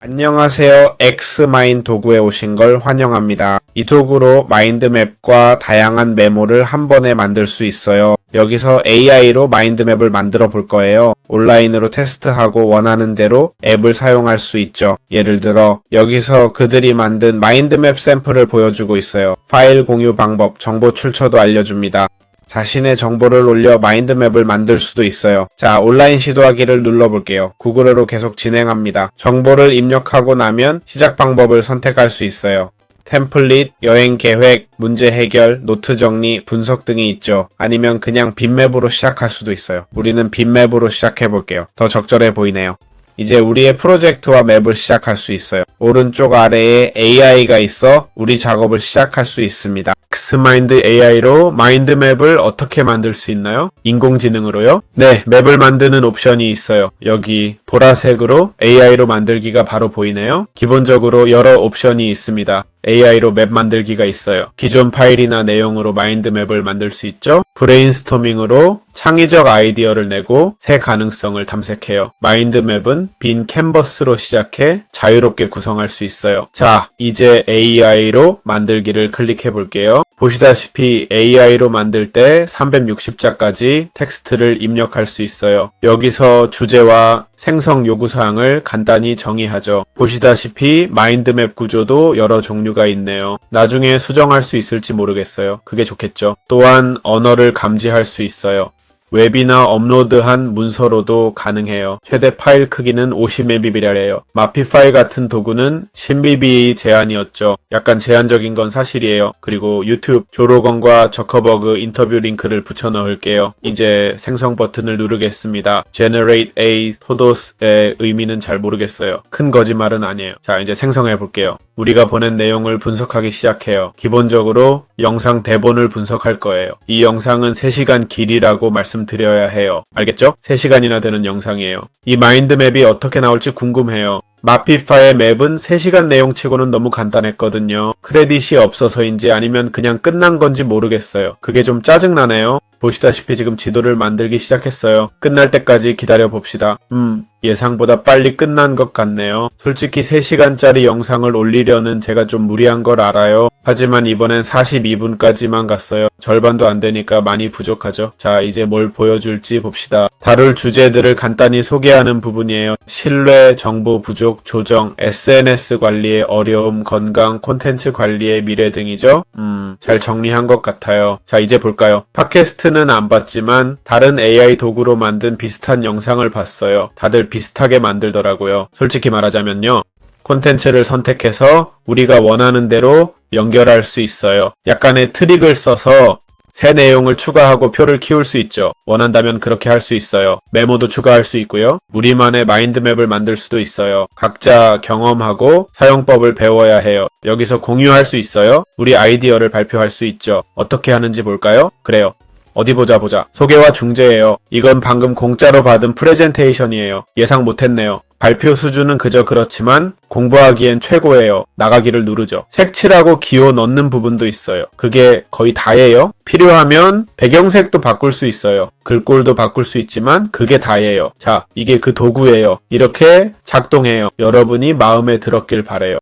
안녕하세요. 엑스마인 도구에 오신 걸 환영합니다. 이 도구로 마인드맵과 다양한 메모를 한 번에 만들 수 있어요. 여기서 AI로 마인드맵을 만들어 볼 거예요. 온라인으로 테스트하고 원하는 대로 앱을 사용할 수 있죠. 예를 들어 여기서 그들이 만든 마인드맵 샘플을 보여주고 있어요. 파일 공유 방법, 정보 출처도 알려줍니다. 자신의 정보를 올려 마인드맵을 만들 수도 있어요. 자, 온라인 시도하기를 눌러볼게요. 구글어로 계속 진행합니다. 정보를 입력하고 나면 시작 방법을 선택할 수 있어요. 템플릿, 여행 계획, 문제 해결, 노트 정리, 분석 등이 있죠. 아니면 그냥 빈맵으로 시작할 수도 있어요. 우리는 빈맵으로 시작해 볼게요. 더 적절해 보이네요. 이제 우리의 프로젝트와 맵을 시작할 수 있어요. 오른쪽 아래에 AI가 있어 우리 작업을 시작할 수 있습니다. 엑스마인드 AI로 마인드맵을 어떻게 만들 수 있나요? 인공지능으로요? 네, 맵을 만드는 옵션이 있어요. 여기 보라색으로 AI로 만들기가 바로 보이네요. 기본적으로 여러 옵션이 있습니다. AI로 맵 만들기가 있어요. 기존 파일이나 내용으로 마인드맵을 만들 수 있죠. 브레인스토밍으로 창의적 아이디어를 내고 새 가능성을 탐색해요. 마인드맵은 빈 캔버스로 시작해 자유롭게 구성할 수 있어요. 자, 이제 AI로 만들기를 클릭해 볼게요. 보시다시피 AI로 만들 때 360자까지 텍스트를 입력할 수 있어요. 여기서 주제와 생성 요구사항을 간단히 정의하죠. 보시다시피 마인드맵 구조도 여러 종류가 있네요. 나중에 수정할 수 있을지 모르겠어요. 그게 좋겠죠. 또한 언어를 감지할 수 있어요. 웹이나 업로드한 문서로도 가능해요. 최대 파일 크기는 50MB래요. 마피 파일 같은 도구는 10MB 제한이었죠. 약간 제한적인 건 사실이에요. 그리고 유튜브 조로건과 저커버그 인터뷰 링크를 붙여 넣을게요. 이제 생성 버튼을 누르겠습니다. Generate a 토도스의 의미는 잘 모르겠어요. 큰 거짓말은 아니에요. 자, 이제 생성해 볼게요. 우리가 보낸 내용을 분석하기 시작해요. 기본적으로 영상 대본을 분석할 거예요. 이 영상은 3시간 길이라고 말씀드려야 해요. 알겠죠? 3시간이나 되는 영상이에요. 이 마인드맵이 어떻게 나올지 궁금해요. 마피파의 맵은 3시간 내용치고는 너무 간단했거든요. 크레딧이 없어서인지 아니면 그냥 끝난 건지 모르겠어요. 그게 좀 짜증나네요. 보시다시피 지금 지도를 만들기 시작했어요. 끝날 때까지 기다려 봅시다. 음, 예상보다 빨리 끝난 것 같네요. 솔직히 3시간짜리 영상을 올리려는 제가 좀 무리한 걸 알아요. 하지만 이번엔 42분까지만 갔어요. 절반도 안 되니까 많이 부족하죠. 자, 이제 뭘 보여줄지 봅시다. 다룰 주제들을 간단히 소개하는 부분이에요. 신뢰, 정보 부족, 조정, SNS 관리의 어려움, 건강, 콘텐츠 관리의 미래 등이죠. 음, 잘 정리한 것 같아요. 자, 이제 볼까요? 팟캐 스트는 안 봤지만 다른 AI 도구로 만든 비슷한 영상을 봤어요. 다들 비슷하게 만들더라고요. 솔직히 말하자면요. 콘텐츠를 선택해서 우리가 원하는 대로 연결할 수 있어요. 약간의 트릭을 써서 새 내용을 추가하고 표를 키울 수 있죠. 원한다면 그렇게 할 수 있어요. 메모도 추가할 수 있고요. 우리만의 마인드맵을 만들 수도 있어요. 각자 경험하고 사용법을 배워야 해요. 여기서 공유할 수 있어요. 우리 아이디어를 발표할 수 있죠. 어떻게 하는지 볼까요? 그래요. 어디 보자 보자. 소개와 중재예요. 이건 방금 공짜로 받은 프레젠테이션이에요. 예상 못했네요. 발표 수준은 그저 그렇지만 공부하기엔 최고예요. 나가기를 누르죠. 색칠하고 기호 넣는 부분도 있어요. 그게 거의 다예요. 필요하면 배경색도 바꿀 수 있어요. 글꼴도 바꿀 수 있지만 그게 다예요. 자, 이게 그 도구예요. 이렇게 작동해요. 여러분이 마음에 들었길 바래요.